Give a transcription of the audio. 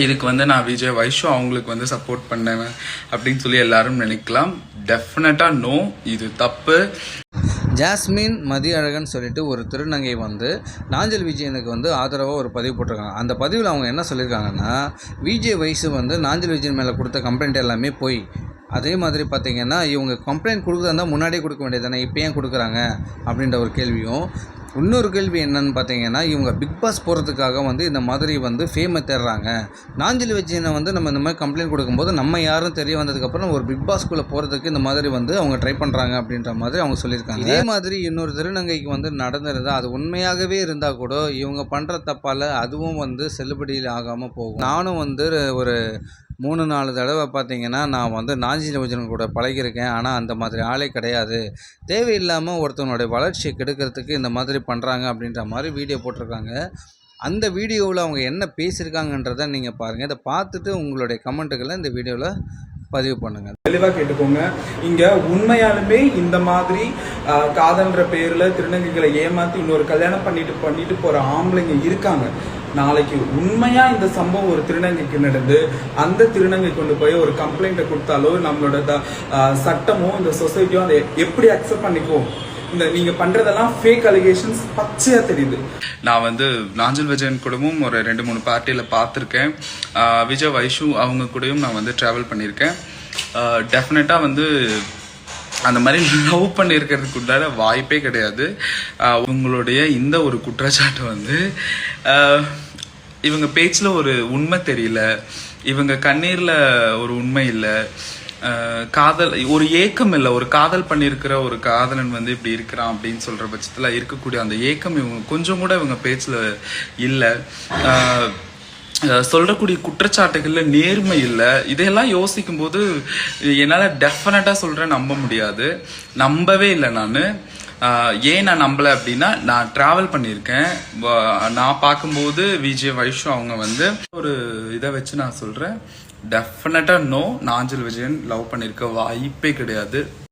இதுக்கு வந்து நான் விஜய் வைஷோ அவங்களுக்கு வந்து சப்போர்ட் பண்ணேன் அப்படின்னு சொல்லி எல்லாரும் நினைக்கலாம். டெஃபினட்டாக நோ இது தப்பு. ஜாஸ்மின் மதியழகன் சொல்லிட்டு ஒரு திருநங்கை வந்து நாஞ்சல் விஜயனுக்கு வந்து ஆதரவாக ஒரு பதிவு போட்டிருக்காங்க. அந்த பதிவில் அவங்க என்ன சொல்லியிருக்காங்கன்னா விஜய் வயசு வந்து நாஞ்சல் விஜயன் மேலே கொடுத்த கம்ப்ளைண்ட் எல்லாமே போய். அதே மாதிரி பார்த்தீங்கன்னா இவங்க கம்ப்ளைண்ட் கொடுக்குறதா இருந்தால் முன்னாடியே கொடுக்க வேண்டியது தானே இப்போ ஏன் கொடுக்குறாங்க? அப்படின்ற ஒரு கேள்வியும் இன்னொரு கேள்வி என்னன்னு பார்த்தீங்கன்னா இவங்க பிக் பாஸ் போகிறதுக்காக வந்து இந்த மாதிரி வந்து ஃபேமை தேடுறாங்க. நாஞ்சலி விஜயனை வந்து நம்ம இந்த மாதிரி கம்ப்ளைண்ட் கொடுக்கும்போது நம்ம யாரும் தெரிய வந்ததுக்கப்புறம் ஒரு பிக் பாஸ்க்குள்ளே போகிறதுக்கு இந்த மாதிரி வந்து அவங்க ட்ரை பண்ணுறாங்க அப்படின்ற மாதிரி அவங்க சொல்லியிருக்காங்க. இதே மாதிரி இன்னொரு திருநங்கைக்கு வந்து நடந்திருந்தால் அது உண்மையாகவே இருந்தால் கூட இவங்க பண்ணுற தப்பால் அதுவும் வந்து செல்லுபடியில் ஆகாமல் போகும். நானும் வந்து ஒரு மூணு நாலு தடவை பார்த்தீங்கன்னா நான் வந்து நாஞ்சி விஜயன் கூட பழகியிருக்கேன். ஆனால் அந்த மாதிரி ஆளே கிடையாது. தேவையில்லாமல் ஒருத்தவனுடைய வளர்ச்சியை கெடுக்கிறதுக்கு இந்த மாதிரி பண்ணுறாங்க அப்படின்ற மாதிரி வீடியோ போட்டிருக்காங்க. அந்த வீடியோவில் அவங்க என்ன பேசியிருக்காங்கன்றதை நீங்கள் பாருங்கள் இதை பார்த்துட்டு உங்களுடைய கமெண்ட்டுகளை இந்த வீடியோவில் பதிவு பண்ணுங்கள் தெளிவாக கேட்டுக்கோங்க. இங்க உண்மையாலுமே இந்த மாதிரி காதல்ன்ற பேர்ல திருநங்கைகளை ஏமாத்தி இன்னொரு கல்யாணம் பண்ணிட்டு பண்ணிட்டு போற ஆம்பளைங்க இருக்காங்க. நாளைக்கு உண்மையா இந்த சம்பவம் ஒரு திருநங்கைக்கு நடந்து அந்த திருநங்கை கொண்டு போய் ஒரு கம்ப்ளைண்ட்டை கொடுத்தாலோ நம்மளோட த- சட்டமோ இந்த சொசைட்டியோ அதை எப்படி அக்செப்ட் பண்ணிக்குவோம்? இந்த நீங்க பண்றதெல்லாம் ஃபேக் அலிகேஷன்ஸ் பச்சையா தெரியுது. நான் வந்து நாஞ்சல் விஜயன் கூடவும் ஒரு ரெண்டு மூணு பார்ட்டியில் பார்த்துருக்கேன். விஜய் வைஷு அவங்க கூடயும் நான் வந்து ட்ராவல் பண்ணியிருக்கேன். டெஃபினட்டாக வந்து அந்த மாதிரி லவ் பண்ணியிருக்கிறதுக்கு உண்டான வாய்ப்பே கிடையாது. உங்களுடைய இந்த ஒரு குற்றச்சாட்டு வந்து இவங்க பேச்சில் ஒரு உண்மை தெரியல. இவங்க கண்ணீரில் ஒரு உண்மை இல்லை. காதல் ஒரு ஏக்கம் இல்லை. ஒரு காதல் பண்ணியிருக்கிற ஒரு காதலன் வந்து இப்படி இருக்கிறான் அப்படின்னு சொல்கிற பட்சத்தில் இருக்கக்கூடிய அந்த ஏக்கம் இவங்க கொஞ்சம் கூட இவங்க பேச்சில் இல்லை. ஆஹ் குற்றச்சாட்டுகளில் நேர்மை இல்லை. இதையெல்லாம் யோசிக்கும் போது என்னால சொல்கிறேன் நம்ப முடியாது. நம்பவே இல்லை நான். ஏன் நான் நம்பல அப்படின்னா நான் ட்ராவல் பண்ணியிருக்கேன். நான் பார்க்கும்போது விஜய் வைஷு அவங்க வந்து ஒரு இதை வச்சு நான் சொல்கிறேன் டெஃபினட்டாக நோ நாஞ்சல் விஜயன் லவ் பண்ணியிருக்க வாய்ப்பே கிடையாது.